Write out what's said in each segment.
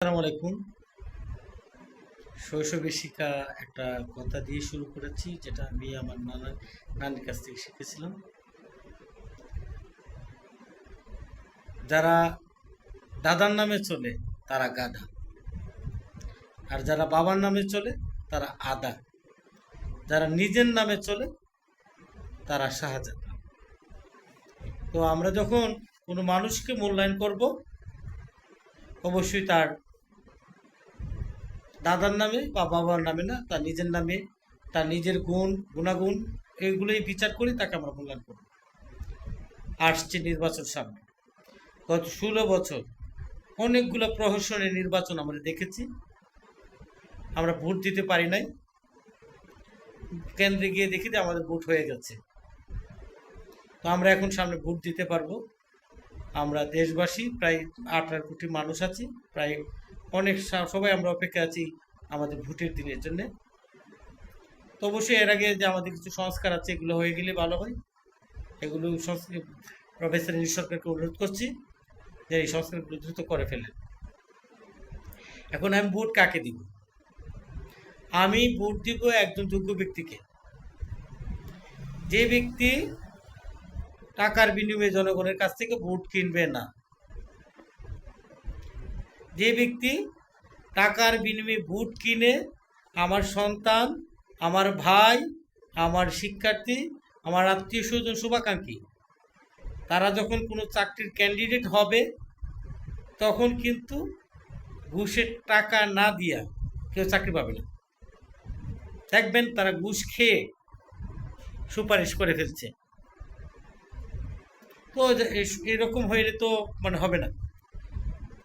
আলাইকুম। শৈশবে শিক্ষা একটা কথা দিয়ে শুরু করেছি, যেটা আমি আমার নানা নানির কাছ থেকে শিখেছিলাম। যারা দাদার নামে চলে, তারা গাধা। আর যারা বাবার নামে চলে, তারা আদা। যারা নিজের নামে চলে, তারা শাহজাদা। তো আমরা যখন কোনো মানুষকে মূল্যায়ন করব, অবশ্যই তার দাদার নামে বা বাবার নামে না, তার নিজের নামে, তার নিজের গুণ, গুণাগুণ, এইগুলোই বিচার করে তাকে আমরা মূল্যায়ন করব। আসছে নির্বাচন সামনে। গত ষোলো বছর অনেকগুলো প্রহসনের নির্বাচন আমরা দেখেছি। আমরা ভোট দিতে পারি নাই। কেন্দ্রে গিয়ে দেখি যে আমাদের ভোট হয়ে গেছে। তো আমরা এখন সামনে ভোট দিতে পারব। আমরা দেশবাসী, প্রায় আঠারো কোটি মানুষ আছি, প্রায় অনেক সবাই আমরা অপেক্ষা আছি আমাদের ভোটের দিনের জন্য। তো অবশ্যই এর আগে যে আমাদের কিছু সংস্কার আছে, এগুলো হয়ে গেলে ভালো হয়। এগুলো প্রফেসর ইনি সরকারকে অনুরোধ করছি যে এই সংস্কারগুলো দ্রুত করে ফেলেন। এখন আমি ভোট কাকে দিব? আমি ভোট দিব একজন যোগ্য ব্যক্তিকে। যে ব্যক্তি টাকার বিনিময়ে জনগণের কাছ থেকে ভোট কিনবে না যে ব্যক্তি টাকার বিনিময়ে ভোট কিনে আমার সন্তান, আমার ভাই, আমার শিক্ষার্থী, আমার আত্মীয় স্বজন শুভাকাঙ্ক্ষী, তারা যখন কোনো চাকরির ক্যান্ডিডেট হবে, তখন কিন্তু ঘুষের টাকা না দিয়া কেউ চাকরি পাবে না। দেখবেন তারা ঘুষ খেয়ে সুপারিশ করে ফেলছে। তো এরকম হইলে তো মানে হবে না।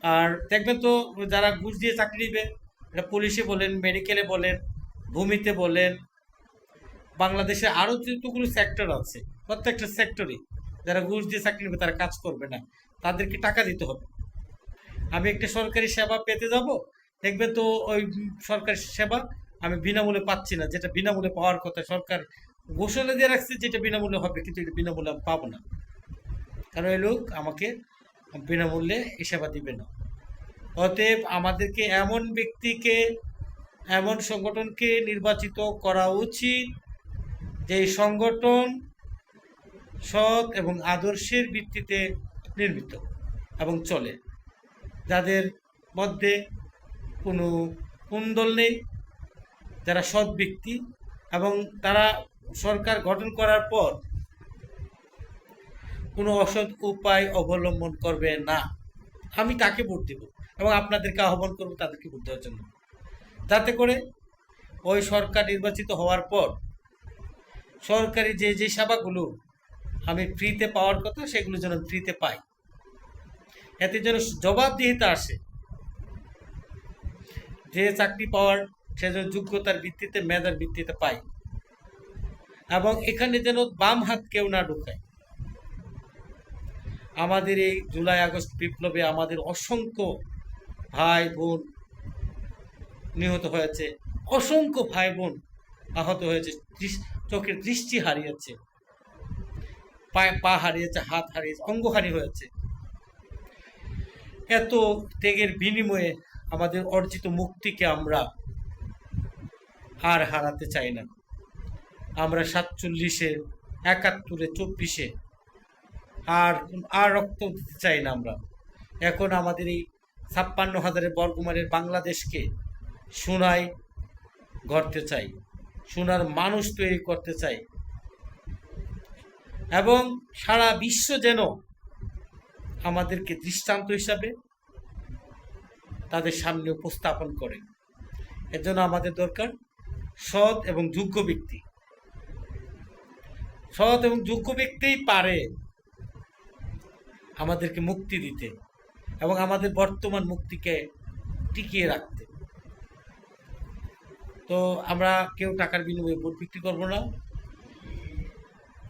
আর দেখবেন তো যারা ঘুষ দিয়ে চাকরি দিবে এটা পুলিশে বলেন মেডিকেলে বলেন, ভূমিতে বলেন, বাংলাদেশে আরও যতগুলো সেক্টর আছে, প্রত্যেকটা সেক্টরে যারা ঘুষ দিয়ে চাকরি নেবে, তারা কাজ করবে না। তাদেরকে টাকা দিতে হবে। আমি একটা সরকারি সেবা পেতে যাব, দেখবেন তো ওই সরকারি সেবা আমি বিনামূল্যে পাচ্ছি না, যেটা বিনামূল্যে পাওয়ার কথা, সরকার ঘোষণা দিয়ে রাখছে যেটা বিনামূল্যে হবে, কিন্তু এটা বিনামূল্যে আমি পাবো না। কারণ এই লোক আমাকে বিনামূল্যে এই সেবা দিবে না অতএব আমাদেরকে এমন ব্যক্তিকে, এমন সংগঠনকে নির্বাচিত করা উচিত যে সংগঠন সৎ এবং আদর্শের ভিত্তিতে নির্মিত এবং চলে, যাদের মধ্যে কোনো কুন্দল নেই, যারা সৎ ব্যক্তি এবং তারা সরকার গঠন করার পর কোনো অসৎ উপায় অবলম্বন করবে না। আমি তাকে ভোট দেব এবং আপনাদেরকে আহ্বান করব তাদেরকে ভোট দেওয়ার জন্য। যাতে করে ওই সরকার নির্বাচিত হওয়ার পর সরকারি যে যে সেবাগুলো আমি ফ্রিতে পাওয়ার কথা সেগুলো যেন ফ্রিতে পাই। এতে যেন জবাবদিহিতা আসে। যে চাকরি পাওয়ার সে যেন যোগ্যতার ভিত্তিতে, মেধার ভিত্তিতে পাই। এবং এখানে যেন বাম হাত কেউ না ঢুকায়। আমাদের এই জুলাই আগস্ট বিপ্লবে আমাদের অসংখ্য ভাই বোন নিহত হয়েছে, অসংখ্য ভাই বোন আহত হয়েছে চোখের দৃষ্টি হারিয়েছে, পায়ে পা হারিয়েছে, হাত হারিয়েছে, অঙ্গহানি হয়েছে। এত ত্যাগের বিনিময়ে আমাদের অর্জিত মুক্তিকে আমরা আর হারাতে চাই না। আমরা সাতচল্লিশে একাত্তরে, চব্বিশে আর আর রক্ত দিতে চাই না আমরা। এখন আমাদের এই ছাপ্পান্ন হাজারের বর্গমানের বাংলাদেশকে সোনায় গড়তে চাই, সোনার মানুষ তৈরি করতে চাই। এবং সারা বিশ্ব যেন আমাদেরকে দৃষ্টান্ত হিসাবে তাদের সামনে উপস্থাপন করে। এর জন্য আমাদের দরকার সৎ এবং যোগ্য ব্যক্তি। সৎ এবং যোগ্য ব্যক্তিই পারে আমাদেরকে মুক্তি দিতে এবং আমাদের বর্তমান মুক্তিকে টিকিয়ে রাখতে। তো আমরা কেউ টাকার বিনিময়ে ভোট বিক্রি করব না।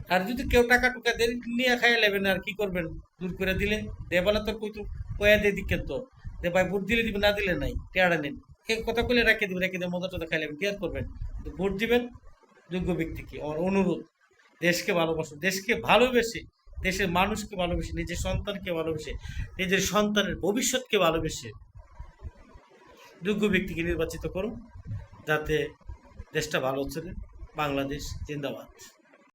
আর যদি কেউ টাকা টুকা দেন, নিয়ে খাইয়া নেবেন, আর কি করবেন? দূর করে দিলে দেবালা তো কই তো কয়া দিয়ে দিকেন তো। দে ভাই, ভোট দিলে দিবেন না দিলে নাই। টেয়ারা নেন। কে কথা কইলে রেখে দিবেন রেখে দিয়ে মজা টজা খাইলেন কি আর করবেন? ভোট দিবেন। যোগ্য ব্যক্তিকে আমার অনুরোধ। দেশকে ভালোবাসুন দেশকে ভালোবেসে দেশের মানুষকে ভালোবেসে, নিজের সন্তানকে ভালোবেসে, নিজের সন্তানের ভবিষ্যৎকে ভালোবেসে যোগ্য ব্যক্তিকে নির্বাচিত করুন, যাতে দেশটা ভালো চলে। বাংলাদেশ জিন্দাবাদ।